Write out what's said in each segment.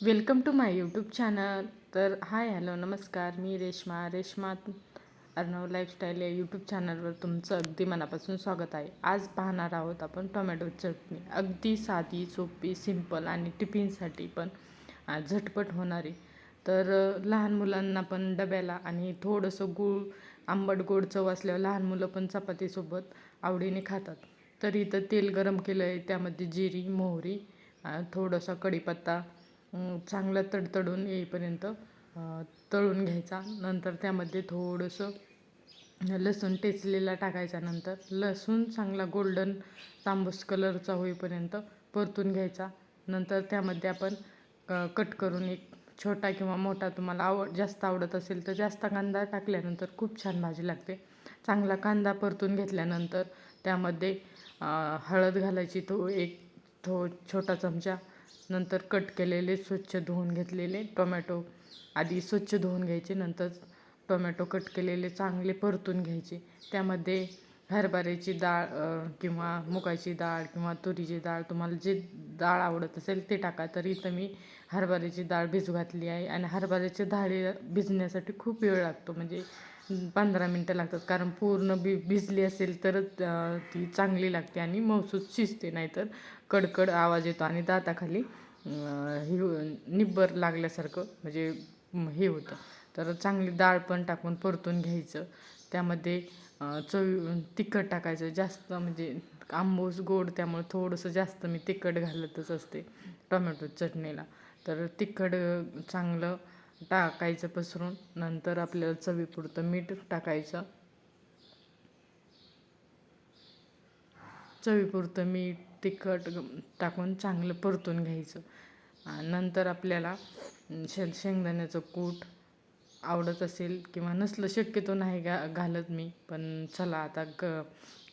Welcome to my YouTube channel. तर hi hello नमस्कार. मी रेश्मा. रेश्मा अर्णव लाईफस्टाईल या यूट्यूब चॅनलवर तुमचं अगदी मनापासून स्वागत आहे. आज पाहणार आहोत आपण टोमॅटो चटणी. अगदी साधी सोपी सिंपल आणि टिफिनसाठी पण झटपट होणारी. तर लहान मुलांना पण डब्याला आणि थोडंसं गूळ आंबट गोड चव असल्यावर लहान मुलं पण चपातीसोबत आवडीने खातात. तर इथं तेल गरम केलं आहे त्यामध्ये जिरी मोहरी थोडंसं थोडासा कढीपत्ता चांगलं तडतडून येईपर्यंत तळून घ्यायचा. नंतर त्यामध्ये थोडंसं लसूण टेचलेला टाकायचा नंतर. लसूण चांगला गोल्डन तांबूस कलरचा होईपर्यंत परतून घ्यायचा. नंतर त्यामध्ये आपण कट करून एक छोटा किंवा मोठा तुम्हाला आवड जास्त आवडत असेल तर जास्त कांदा टाकल्यानंतर खूप छान भाजी लागते. चांगला कांदा परतून घेतल्यानंतर त्यामध्ये हळद घालायची तो एक थो छोटा चमचा. नंतर कट केलेले स्वच्छ धुवून घेतलेले टोमॅटो आधी स्वच्छ धुवून घ्यायचे नंतर टोमॅटो कट केलेले चांगले परतून घ्यायचे. त्यामध्ये हरभऱ्याची डाळ किंवा मुगाची डाळ किंवा तुरीची डाळ तुम्हाला जे डाळ आवडत असेल ते टाका. तर इथं मी हरभऱ्याची डाळ भिजू घातली आहे. आणि हरभऱ्याची डाळी भिजण्यासाठी खूप वेळ लागतो. म्हणजे पंधरा मिनटं लागतात. कारण पूर्ण बी भिजली असेल तरच ती चांगली लागते आणि मौसूद शिजते नाहीतर कडकड आवाज येतो आणि दाताखाली हे हो, निब्बर लागल्यासारखं म्हणजे हे होतं. तर चांगली डाळ पण टाकून परतून घ्यायचं. त्यामध्ये चव चवी तिखट टाकायचं. जास्त म्हणजे आंबूस गोड त्यामुळे थोडंसं जास्त मी तिखट घालतच असते टोमॅटो चटणीला. तर तिखट चांगलं टाकायचं पसरून नंतर आपल्याला चवीपुरतं मीठ टाकायचं. चवीपुरतं मीठ तिखट टाकून चांगलं परतून घ्यायचं. नंतर आपल्याला शे शेंगदाण्याचं कूट आवडत असेल किंवा नसलं शक्यतो नाही घा घालत मी पण चला आता क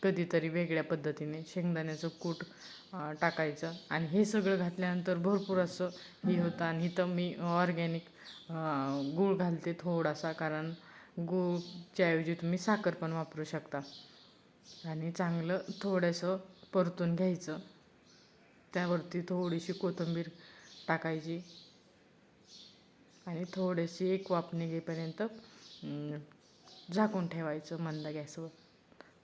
कधीतरी वेगळ्या पद्धतीने शेंगदाण्याचं कूट टाकायचं. आणि हे सगळं घातल्यानंतर भरपूर असं हे होतं आणि इथं मी ऑर्गॅनिक गूळ घालते थोडासा कारण गूळच्या ऐवजी तुम्ही साखर पण वापरू शकता. आणि चांगलं थोडंसं परतून घ्यायचं. त्यावरती थोडीशी कोथिंबीर टाकायची. आणि थोडीशी एक वाफ घेईपर्यंत झाकून ठेवायचं मंद गॅसवर.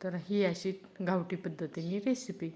तर ही अशी गावठी पद्धतीने रेसिपी